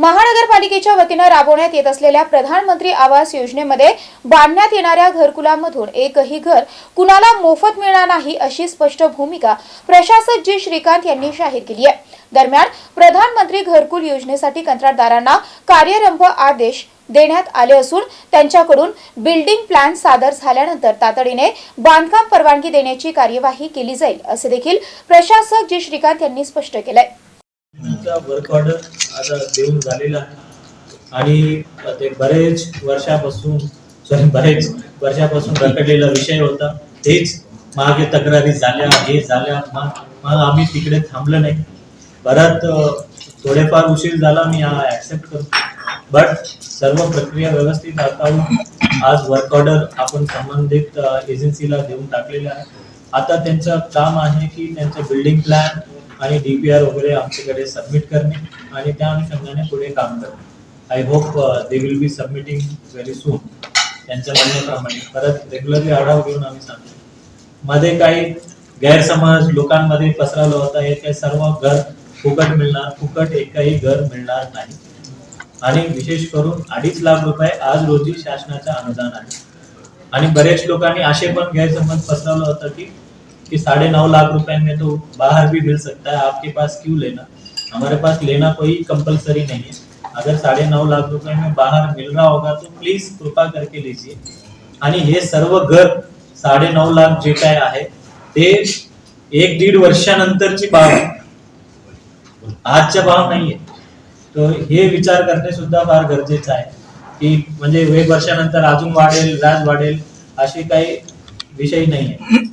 महानगरपालिकेच्या वतीनं राबवण्यात येत असलेल्या प्रधानमंत्री आवास योजनेमध्ये बांधण्यात येणाऱ्या घरकुलामधून एकही घर कुणाला मोफत मिळणार नाही अशी स्पष्ट भूमिका प्रशासक जी. श्रीकांत यांनी जाहीर केली आहे. दरम्यान प्रधानमंत्री घरकुल योजनेसाठी कंत्राटदारांना कार्यरंभ आदेश देण्यात आले असून त्यांच्याकडून बिल्डिंग प्लॅन सादर झाल्यानंतर तातडीने बांधकाम परवानगी देण्याची कार्यवाही केली जाईल असे देखील प्रशासक जी. श्रीकांत यांनी स्पष्ट केलंय. त्यांचा वर्क ऑर्डर आता देऊन झालेला आहे. आणि ते बरेच वर्षापासून सॉरी बरेच वर्षापासून रखडलेला विषय होता. तेच मागे तक्रारी झाल्या हे झाल्या मग आम्ही तिकडे थांबलं नाही. परत थोडेफार उशीर झाला मी हा ऍक्सेप्ट करतो. बट सर्व प्रक्रिया व्यवस्थित हाताळून आज वर्क ऑर्डर आपण संबंधित एजन्सीला देऊन टाकलेलं आहे. आता त्यांचं काम आहे की त्यांचं बिल्डिंग प्लॅन आणि डीपीआर वगैरे आमच्याकडे सबमिट करणे आणि त्या अनुषंगाने पुढे काम करणे. I hope they will be submitting very soon त्यांच्या म्हणण्याप्रमाणे. परत रेग्युलरली आढावा घेऊन आम्ही सांगतो. मध्ये काही गैरसमज लोकांमध्ये पसरवला होता हे काही सर्व घर फुकट मिळणार फुकट एकही घर मिळणार नाही. आणि विशेष करून अडीच लाख रुपये आज रोजी शासनाचं अनुदान आहे आणि बरेच लोकांनी असे पण गैरसमज पसरवलं होतं की कि साढ़े नौ लाख रुपए में तो बाहर भी मिल सकता है। आपके पास क्यों लेना? हमारे पास लेना कोई कंपलसरी नहीं है। अगर साढ़े नौ लाख रुपए में बाहर मिल रहा होगा तो प्लीज कृपा करके लीजिए। आणि हे सर्व घर साडे नऊ लाख जे काय आहे ते एक दीड वर्षानंतरची बाब आहे. आजचा भाव नाहीये। तर हे विचार करणे सुद्धा फार गरजेचं आहे की म्हणजे एक वर्षानंतर अजून वाढेल व्याज वाढेल अशी काही विषय नाहीये.